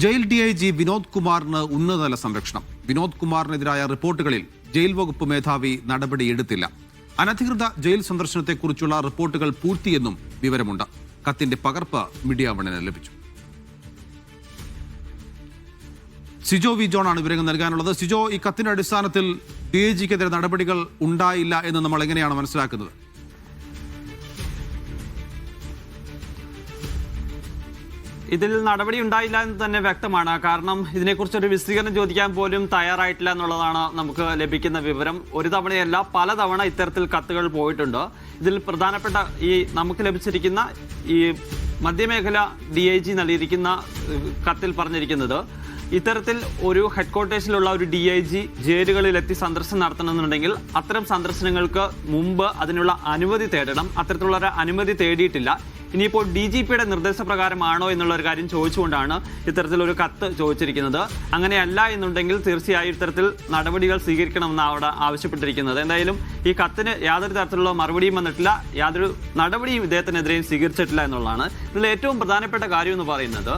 Jail D I G Vinod കുമാറിന് ഉന്നതതല സംരക്ഷണം. വിനോദ് കുമാറിനെതിരായ റിപ്പോർട്ടുകളിൽ ജയിൽ വകുപ്പ് മേധാവി നടപടിയെടുത്തില്ല അനധികൃത ജയിൽ സന്ദർശനത്തെക്കുറിച്ചുള്ള റിപ്പോർട്ടുകൾ പൂർത്തിയെന്നും വിവരമുണ്ട്. കത്തിന്റെ പകർപ്പ് മീഡിയ വണിന് ലഭിച്ചു. സിജോ വി ജോൺ ആണ് വിവരങ്ങൾ നൽകാനുള്ളത്. സിജോ ഈ കത്തിന്റെ അടിസ്ഥാനത്തിൽ ഡി ഐ ജിക്കെതിരെ നടപടികൾ ഉണ്ടായില്ല എന്ന് നമ്മൾ എങ്ങനെയാണ് മനസ്സിലാക്കുന്നത്? ഇതിൽ നടപടി ഉണ്ടായില്ല എന്ന് തന്നെ വ്യക്തമാണ്. കാരണം ഇതിനെക്കുറിച്ച് ഒരു വിശദീകരണം ചോദിക്കാൻ പോലും തയ്യാറായിട്ടില്ല എന്നുള്ളതാണ് നമുക്ക് ലഭിക്കുന്ന വിവരം. ഒരു തവണയല്ല പലതവണ ഇത്തരത്തിൽ കത്തുകൾ പോയിട്ടുണ്ട്. ഇതിൽ പ്രധാനപ്പെട്ട ഈ നമുക്ക് ലഭിച്ചിരിക്കുന്ന ഈ മധ്യമേഖല ഡി ഐ ജി നൽകിയിരിക്കുന്ന കത്തിൽ പറഞ്ഞിരിക്കുന്നത് ഇത്തരത്തിൽ ഒരു ഹെഡ്ക്വാർട്ടേഴ്സിലുള്ള ഒരു ഡി ഐ ജി ജയിലുകളിലെത്തി സന്ദർശനം നടത്തണമെന്നുണ്ടെങ്കിൽ അത്തരം സന്ദർശനങ്ങൾക്ക് മുമ്പ് അതിനുള്ള അനുമതി തേടണം. അത്തരത്തിലുള്ള അനുമതി തേടിയിട്ടില്ല. ഇനിയിപ്പോൾ ഡി ജി പിയുടെ നിർദ്ദേശപ്രകാരമാണോ എന്നുള്ള ഒരു കാര്യം ചോദിച്ചുകൊണ്ടാണ് ഇത്തരത്തിലൊരു കത്ത് ചോദിച്ചിരിക്കുന്നത്. അങ്ങനെയല്ല എന്നുണ്ടെങ്കിൽ തീർച്ചയായും ഇത്തരത്തിൽ നടപടികൾ സ്വീകരിക്കണമെന്ന് അവിടെ ആവശ്യപ്പെട്ടിരിക്കുന്നത്. എന്തായാലും ഈ കത്തിന് യാതൊരു തരത്തിലുള്ള മറുപടിയും വന്നിട്ടില്ല. യാതൊരു നടപടിയും ഇദ്ദേഹത്തിനെതിരെയും സ്വീകരിച്ചിട്ടില്ല എന്നുള്ളതാണ്. ഇതിൽ ഏറ്റവും പ്രധാനപ്പെട്ട കാര്യം എന്ന് പറയുന്നത്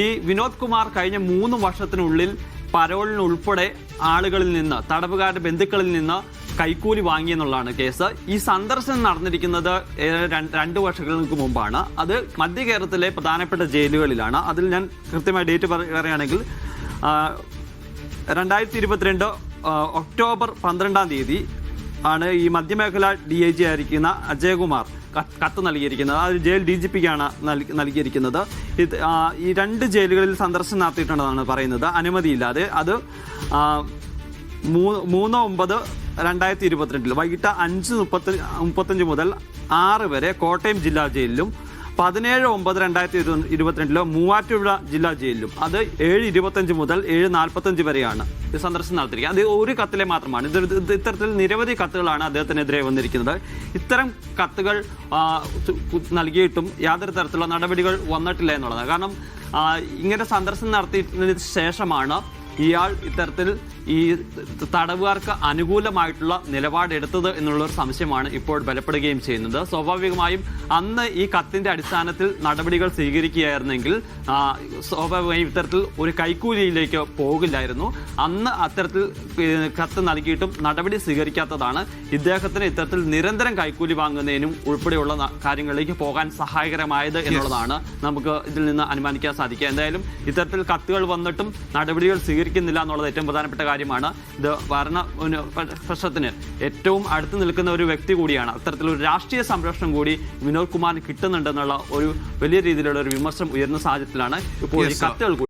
ഈ വിനോദ് കുമാർ കഴിഞ്ഞ മൂന്ന് വർഷത്തിനുള്ളിൽ പരോളിനുൾപ്പെടെ ആളുകളിൽ നിന്ന് തടവുകാരുടെ ബന്ധുക്കളിൽ നിന്ന് കൈക്കൂലി വാങ്ങിയെന്നുള്ളതാണ് കേസ്. ഈ സന്ദർശനം നടന്നിരിക്കുന്നത് രണ്ട് വർഷങ്ങൾക്ക് മുമ്പാണ്. അത് മധ്യ കേരളത്തിലെ പ്രധാനപ്പെട്ട ജയിലുകളിലാണ്. അതിൽ ഞാൻ കൃത്യമായ ഡേറ്റ് പറയുകയാണെങ്കിൽ രണ്ടായിരത്തി ഇരുപത്തിരണ്ട് ഒക്ടോബർ പന്ത്രണ്ടാം തീയതി ആണ് ഈ മധ്യമേഖല ഡി ഐ ജി ആയിരിക്കുന്ന അജയകുമാർ കത്ത് നൽകിയിരിക്കുന്നത്. അത് ജയിൽ ഡി ജി പിക്കാണ് നൽകിയിരിക്കുന്നത്. ഇത് ഈ രണ്ട് ജയിലുകളിൽ സന്ദർശനം നടത്തിയിട്ടുണ്ടെന്നാണ് പറയുന്നത്. അനുമതിയില്ലാതെ അത് ആ, മൂ- മൂന്ന് ഒമ്പത് രണ്ടായിരത്തി ഇരുപത്തിരണ്ടിൽ വൈകിട്ട് അഞ്ച് മുപ്പത്തി മുപ്പത്തഞ്ച് മുതൽ ആറ് വരെ കോട്ടയം ജില്ലാ ജയിലിലും പതിനേഴ് ഒമ്പത് രണ്ടായിരത്തി ഇരു ഇരുപത്തിരണ്ടിൽ മൂവാറ്റുപുഴ ജില്ലാ ജയിലിലും. അത് ഏഴ് ഇരുപത്തഞ്ച് മുതൽ ഏഴ് നാൽപ്പത്തഞ്ച് വരെയാണ് സന്ദർശനം നടത്തിയിരിക്കുന്നത്. അത് ഒരു കത്തിലെ മാത്രമാണ്. ഇത് ഇത് ഇത്തരത്തിൽ നിരവധി കത്തുകളാണ് അദ്ദേഹത്തിനെതിരെ വന്നിരിക്കുന്നത്. ഇത്തരം കത്തുകൾ നൽകിയിട്ടും യാതൊരു തരത്തിലുള്ള നടപടികൾ വന്നിട്ടില്ല എന്നുള്ളതാണ്. കാരണം ഇങ്ങനെ സന്ദർശനം നടത്തിയതിന് ശേഷമാണ് ഇയാൾ ഇത്തരത്തിൽ ഈ തടവുകാർക്ക് അനുകൂലമായിട്ടുള്ള നിലപാടെടുത്തത് എന്നുള്ള ഒരു സംശയമാണ് ഇപ്പോൾ ബലപ്പെടുകയും ചെയ്യുന്നത്. സ്വാഭാവികമായും അന്ന് ഈ കത്തിന്റെ അടിസ്ഥാനത്തിൽ നടപടികൾ സ്വീകരിക്കുകയായിരുന്നെങ്കിൽ സ്വാഭാവികമായും ഇത്തരത്തിൽ ഒരു കൈക്കൂലിയിലേക്ക് പോകില്ലായിരുന്നു. അന്ന് അത്തരത്തിൽ കത്ത് നൽകിയിട്ടും നടപടി സ്വീകരിക്കാത്തതാണ്. ഇദ്ദേഹത്തിന് ഇത്തരത്തിൽ നിരന്തരം കൈക്കൂലി വാങ്ങുന്നതിനും ഉൾപ്പെടെയുള്ള കാര്യങ്ങളിലേക്ക് പോകാൻ സഹായകരമായത് എന്നുള്ളതാണ് നമുക്ക് ഇതിൽ നിന്ന് അനുമാനിക്കാൻ സാധിക്കുക. എന്തായാലും ഇത്തരത്തിൽ കത്തുകൾ വന്നിട്ടും നടപടികൾ സ്വീകരിക്കുന്നില്ല എന്നുള്ളത് ഏറ്റവും പ്രധാനപ്പെട്ട കാര്യമാണ്. ഇത് ഭരണ പ്രശ്നത്തിന് ഏറ്റവും അടുത്ത് നിൽക്കുന്ന ഒരു വ്യക്തി കൂടിയാണ്. അത്തരത്തിലൊരു രാഷ്ട്രീയ സംരക്ഷണം കൂടി വിനോദ് കുമാറിന് കിട്ടുന്നുണ്ടെന്നുള്ള ഒരു വലിയ രീതിയിലുള്ള ഒരു വിമർശനം ഉയർന്ന സാഹചര്യത്തിലാണ് ഇപ്പോൾ ഈ കത്തുകൾ